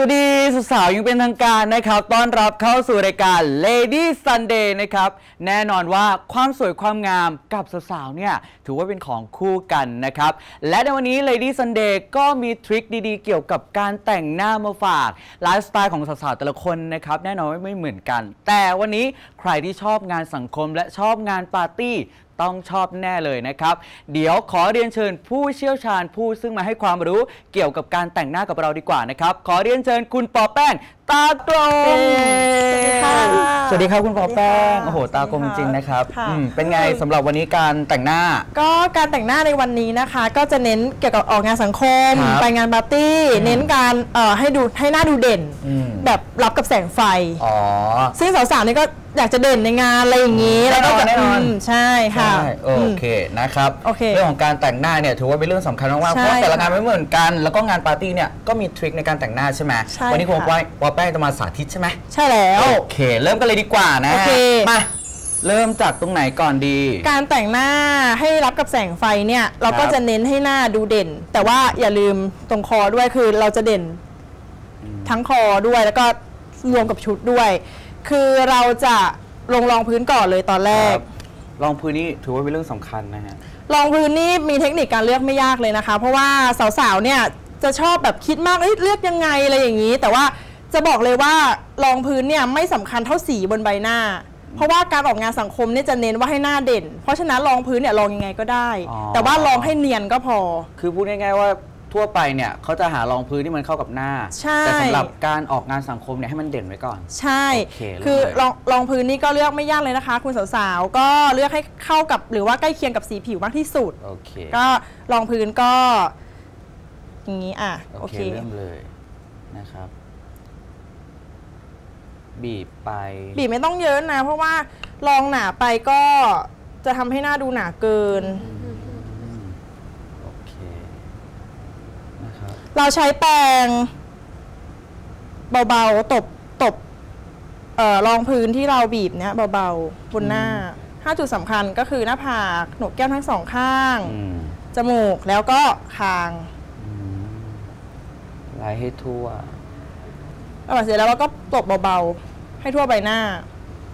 สวัสดีสาวยังเป็นทางการนะครับต้อนรับเข้าสู่รายการ Lady Sunday นะครับแน่นอนว่าความสวยความงามกับสาวๆเนี่ยถือว่าเป็นของคู่กันนะครับและในวันนี้ Lady Sunday ก็มีทริคดีๆ เกี่ยวกับการแต่งหน้ามาฝากไลฟ์สไตล์ของสาวๆแต่ละคนนะครับแน่นอนว่าไม่เหมือนกัน แต่วันนี้ใครที่ชอบงานสังคมและชอบงานปาร์ตี้ ต้องชอบแน่เลยนะครับ เดี๋ยวขอเรียนเชิญผู้เชี่ยวชาญผู้ซึ่งมาให้ความรู้เกี่ยวกับการแต่งหน้ากับเราดีกว่านะครับ ขอเรียนเชิญคุณปอแป้ง ตากลมค่ะสวัสดีครับคุณปอแป้งสวัสดีค่ะโอ้โหตากลมจริงๆนะครับค่ะอืมเป็นไงสำหรับวันนี้การแต่งหน้า ก็การแต่งหน้าในวันนี้นะคะ ก็จะเน้นเกี่ยวกับออกงานสังคม ครับไปงานปาร์ตี้ เน้นการเอ่อให้ดูให้หน้าดูเด่น อืม แบบรับกับแสงไฟ อ๋อ ซึ่งสาวๆนี่ก็อยากจะเด่นในงานอะไรอย่างนี้แน่นอนแล้วก็จะแน่นอน มใช่ค่ะ ใช่โอเคนะครับโอเคเรื่องของการแต่งหน้าเนี่ยถือว่าเป็นเรื่องสำคัญมากๆใช่เพราะแต่ละงานค่ะไม่เหมือนกัน แล้วก็งานปาร์ตี้เนี่ยก็มีทริคในการแต่งหน้าใช่ไหมใช่วันี้คุณค่ะปอปอแป้งจะมาสาธิตใช่ไหมใช่แล้ว โอเค เริ่มกันเลยดีกว่านะโอเค มาเริ่มจากตรงไหนก่อนดี การแต่งหน้าให้รับกับแสงไฟเนี่ย เราก็ครับจะเน้นให้หน้าดูเด่น แต่ว่าอย่าลืมตรงคอด้วยคือเราจะเด่นทั้งคอด้วยแล้วก็รวมกับชุดด้วย คือเราจะลงรองพื้นก่อนเลยตอนแรกครับรองพื้นนี่ถือว่าเป็นเรื่องสำคัญนะฮะ รองพื้นนี่มีเทคนิคการเลือกไม่ยากเลยนะคะ เพราะว่าสาวๆเนี่ยจะชอบแบบคิดมากเอ้ยเลือกยังไงอะไรอย่างนี้ แต่ว่า จะบอกเลยว่ารองพื้นเนี่ยไม่สำคัญเท่าสีบนใบหน้า เพราะว่าการออกงานสังคมเนี่ยจะเน้นว่าให้หน้าเด่น เพราะฉะนั้นรองพื้นเนี่ยรองยังไงก็ได้อ๋อแต่ว่าลองให้เนียนก็พอ คือพูดง่ายๆว่าทั่วไปเนี่ยเขาจะหารองพื้นที่มันเข้ากับหน้าใช่แต่สำหรับการออกงานสังคมเนี่ยให้มันเด่นไว้ก่อน ใช่โอเคเลยคือรองรองพื้นนี่ก็เลือกไม่ยากเลยนะคะ คุณสาวๆ ก็เลือกให้เข้ากับหรือว่าใกล้เคียงกับสีผิวมากที่สุดโอเคก็รองพื้นก็ อย่างนี้อะ โอโอเคเคเริ่มเลยนะครับ บีบไป บีบไม่ต้องเยอะนะ เพราะว่าลองหนาไปก็จะทำให้หน้าดูหนาเกิน โอเคนะครับเราใช้แปรงเบาๆตบตบเอ่อรองพื้นที่เราบีบเนี้ยเบาๆบนหน้าห้าจุดสำคัญก็คือหน้าผากโหนกแก้มทั้งสองข้าง อืมจมูกแล้วก็คางอืมไล่ให้ทั่วแล้วเสร็จแล้วเราก็ตบเบาๆ ให้ทั่วใบหน้า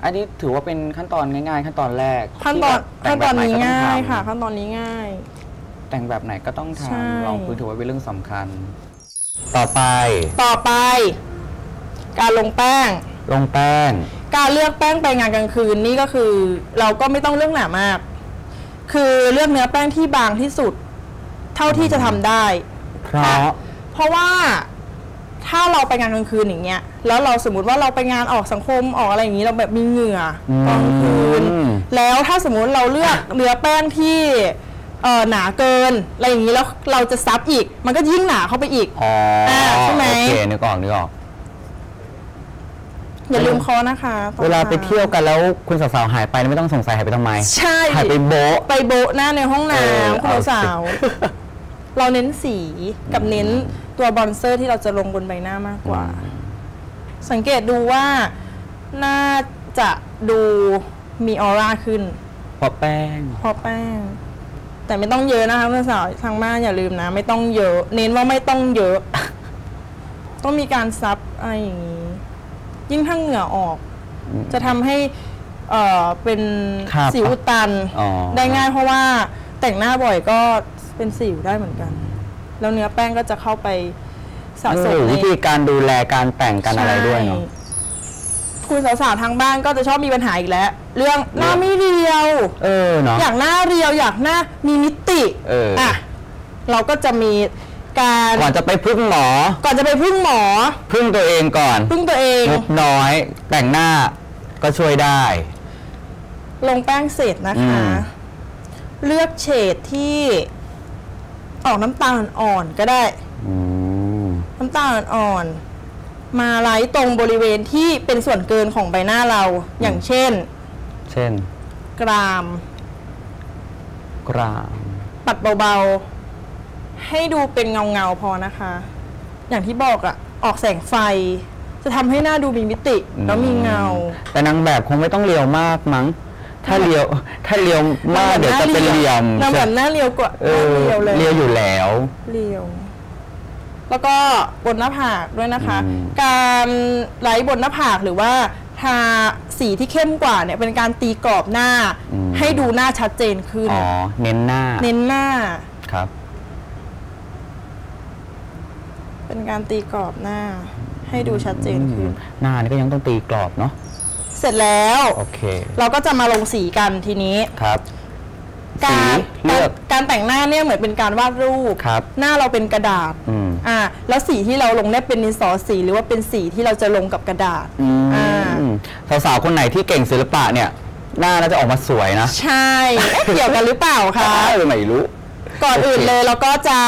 อันนี้ถือว่าเป็นขั้นตอนง่ายๆ ขั้นตอนแรกขั้นตอนที่แบบขั้นตอนนี้แต่งแบบไหก็ต้ง่ายทำค่ะ ขั้นตอนนี้ง่าย แต่งแบบไหนก็ต้องใช่ ทำรองพื้นถือว่าเป็นเรื่องสำคัญ ต่อไป ต่อไป การลงแป้ง ลงแป้ง การเลือกแป้งไปงานกลางคืนนี่ก็คือ เราก็ไม่ต้องเลือกหนามาก คือเลือกเนื้อแป้งที่บางที่สุด เท่าที่จะทำได้ เพราะ เพราะว่าถ้าเราไปงานกลางคืนอย่างเงี้ย แล้วเราสมมติว่าเราไปงานออกสังคมออกอะไรอย่างนี้เราแบบมีเหงื่ออมตอนกลางคืน แล้วถ้าสมมุติเราเลือกเนื้อแป้งที่เอ่อหนาเกินอะไรอย่างนี้แล้วเราจะซับอีก มันก็ยิ่งหนาเข้าไปอีกอ๋ออ่าใช่ไหมโอเคนึกออกนึกออกอย่าลืมคอนะคะตอนเวลาไปช้เที่ยวกันแล้วคุณสาวๆหายไปไม่ต้องสงสัยหายไปทำไม ใช่หายไปโบ๊ะไปโบะหน้าในห้องเออน้ำคุณเอาสิสาวเราเน้นสีกับเน้นตัวบอนเซอร์ที่เราจะลงบนใบหน้ามากกว่า สังเกตดูว่าน่าจะดูมีออร่าขึ้นเพราะแป้งเพราะแป้ง แต่ไม่ต้องเยอะนะคะคุณสาวทางบ้านอย่าลืมนะ ไม่ต้องเยอะ เน้นว่าไม่ต้องเยอะ ต้องมีการซับอะไรอย่างนี้ ยิ่งถ้าเหงื่อออก จะทำให้เอ่อเป็นครับสิวอุดตันอ๋อ ได้ง่ายเพราะว่าแต่งหน้าบ่อยก็เป็นสิวได้เหมือนกัน แล้วเนื้อแป้งก็จะเข้าไป สะมันสอมยู่ในวิธีการดูแลการแต่งกันอะไรด้วยเนาะใช่คุณสาวๆทางบ้านก็จะชอบมีปัญหาอีกแล้ว เรื่องหน้าไม่เรียว เออเนาะอยากหน้าเรียวอยากหน้ามีมิติเอออะเราก็จะมีการก่อนจะไปพึ่งหมอ ก่อนจะไปพึ่งหมอ พึ่งตัวเองก่อน พึ่งตัวเองงบน้อยแต่งหน้าก็ช่วยได้ ลงแป้งเสร็จนะคะอืมเลือกเฉดที่ออกน้ำตาลอ่อนๆก็ได้อืม น้ำตาลอ่อนๆมาไล่ตรงบริเวณที่เป็นส่วนเกินของใบหน้าเราอย่างเช่น เช่น กราม กราม ปัดเบาๆ ให้ดูเป็นเงาๆพอนะคะ อย่างที่บอกอะออกแสงไฟ จะทำให้หน้าดูมีมิติ แล้วมีเงา แต่นางแบบคงไม่ต้องเลียวมากมั้ง ถ้าเลียว ถ้าเลียวมากเดี๋ยวจะเป็นเหลี่ยมนางแบบหน้าเรียวกว่าเอหน้าอเรียวเลยเลียวอยู่แล้วเรียว แล้วก็บนหน้าผากด้วยนะคะอืมการไล่บนหน้าผากหรือว่าทาสีที่เข้มกว่าเนี่ยเป็นการตีกรอบหน้า ให้ดูหน้าชัดเจนขึ้นอ๋อเน้นหน้า เน้นหน้าครับ เป็นการตีกรอบหน้า ให้ดูชัดเจนขึ้นหน้านี่ก็ยังต้องตีกรอบเนาะเสร็จแล้ว โอเค เราก็จะมาลงสีกันทีนี้ครับสี การเลือก การแต่งหน้าเนี่ยเหมือนเป็นการวาดรูป ครับหน้าเราเป็นกระดาษอืมอ่าแล้วสีที่เราลงเนี่ยเป็นดินสอสีหรือว่าเป็นสีที่เราจะลงกับกระดาษอือ่ามสาวๆคนไหนที่เก่งศิลปะเนี่ย หน้าน่าจะออกมาสวยนะใช่เอ๊ะเกี่ยวกันหรือเปล่าคะ เออไม่รู้ ก่อนอื่นโอเคเลยเราก็จะ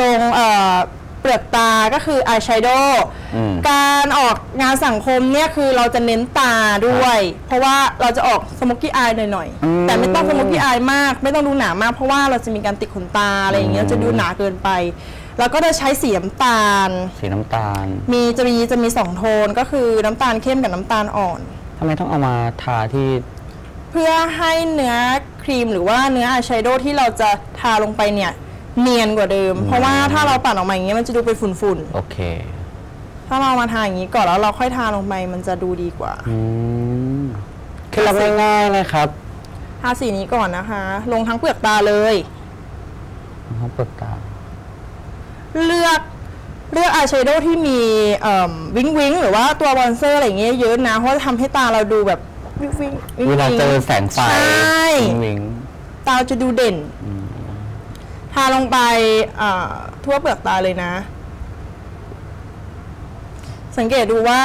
ลงเอ่อเปลือกตาก็คืออายแชโดว์อืมการออกงานสังคมเนี่ยคือเราจะเน้นตาด้วย เพราะว่าเราจะออกสโมกกี้อายหน่อยอืม ๆแต่ไม่ต้องสโมกกี้อายมาก ไม่ต้องดูหนามาก เพราะว่าเราจะมีการติดขนตาอะไรอย่างเงี้ยอืมจะดูหนาเกินไป แล้วก็จะใช้สีน้ำตาล สีน้ำตาลมีจะมีจะมีสองโทนก็คือน้ำตาลเข้มกับน้ำตาลอ่อน ทำไมต้องเอามาทาที่เพื่อให้เนื้อครีมหรือว่าเนื้ออายแชโดว์ที่เราจะทาลงไปเนี่ย เนียนกว่าเดิม เพราะว่าถ้าเราปั่นออกมาอย่างเงี้ยมันจะดูเป็นฝุ่นโอเค ๆ ถ้าเรามาทาอย่างนี้ก่อนแล้วเราค่อยทาลงไปมันจะดูดีกว่า อืมเคล็ดลับง่ายๆเลยครับทาสีนี้ก่อนนะคะ ลงทั้งเปลือกตาเลยเขาเปิดตาเลือกเลือกอายแชโดว์ที่มีเอิ่มวิงวิงหรือว่าตัวบอนเซอร์อะไรอย่างเงี้ยเยอะนะ เพราะจะทำให้ตาเราดูแบบวิงวิงวิงเวลาวิงเจอแสงไฟใช่ วิงตาจะดูเด่น ทาลงไปอ่าทั่วเปลือกตาเลยนะ สังเกตดูว่า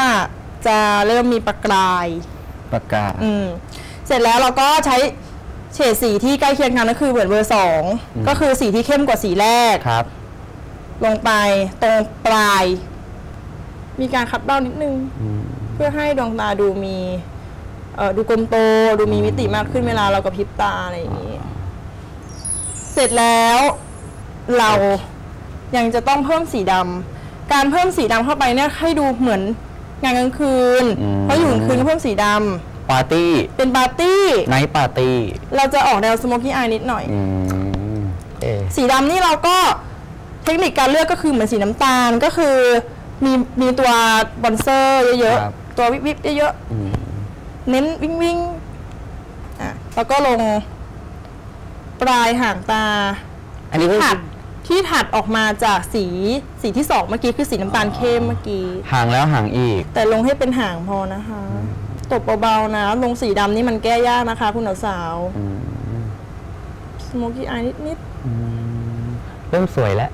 จะเริ่มมีประกายๆประกาศอืมเสร็จแล้วเราก็ใช้เฉดสีที่ใกล้เคียงกันก็คือเหมือนเบอร์สองก็คือสีที่เข้มกว่าสีแรกครับ ลงไปตรงปลาย มีการคัดเบ้านิดนึง เพื่อให้ดวงตาดูมีเอ่อดูกลมโตดูมีมิติมากขึ้นเวลาเรากระพริบตาอะไรอย่างนี้ เสร็จแล้วเรายังจะต้องเพิ่มสีดำการเพิ่มสีดำเข้าไปเนี่ยให้ดูเหมือนงานกลางคืน อืม เพราะอยู่กลางคืนก็เพิ่มสีดำปาร์ตี้เป็นปาร์ตี้ ไนท์ปาร์ตี้เราจะออกแนวสโมกี้อายนิดหน่อย อืมเอะสีดำนี่เราก็เทคนิคการเลือกก็คือเหมือนสีน้ำตาลก็คือมีมีตัวบอนเซอร์เยอะครับๆตัววิบวิบเยอะอืม ๆ เน้นวิ่งวิ่งๆอะแล้วก็ลง ปลายห่างตาอันนี้ก็ถัดที่ถัดออกมาจากสีสีที่สองเมื่อกี้คือสีน้ำตาลเข้มเมื่อกี้ ห่างแล้วห่างอีก แต่ลงให้เป็นหางพอนะคะ ตบเบาๆนะ ลงสีดำนี่มันแก้ยากนะคะ คุณสาวสโมกี้อายนิดเริ่มสวยแล้ว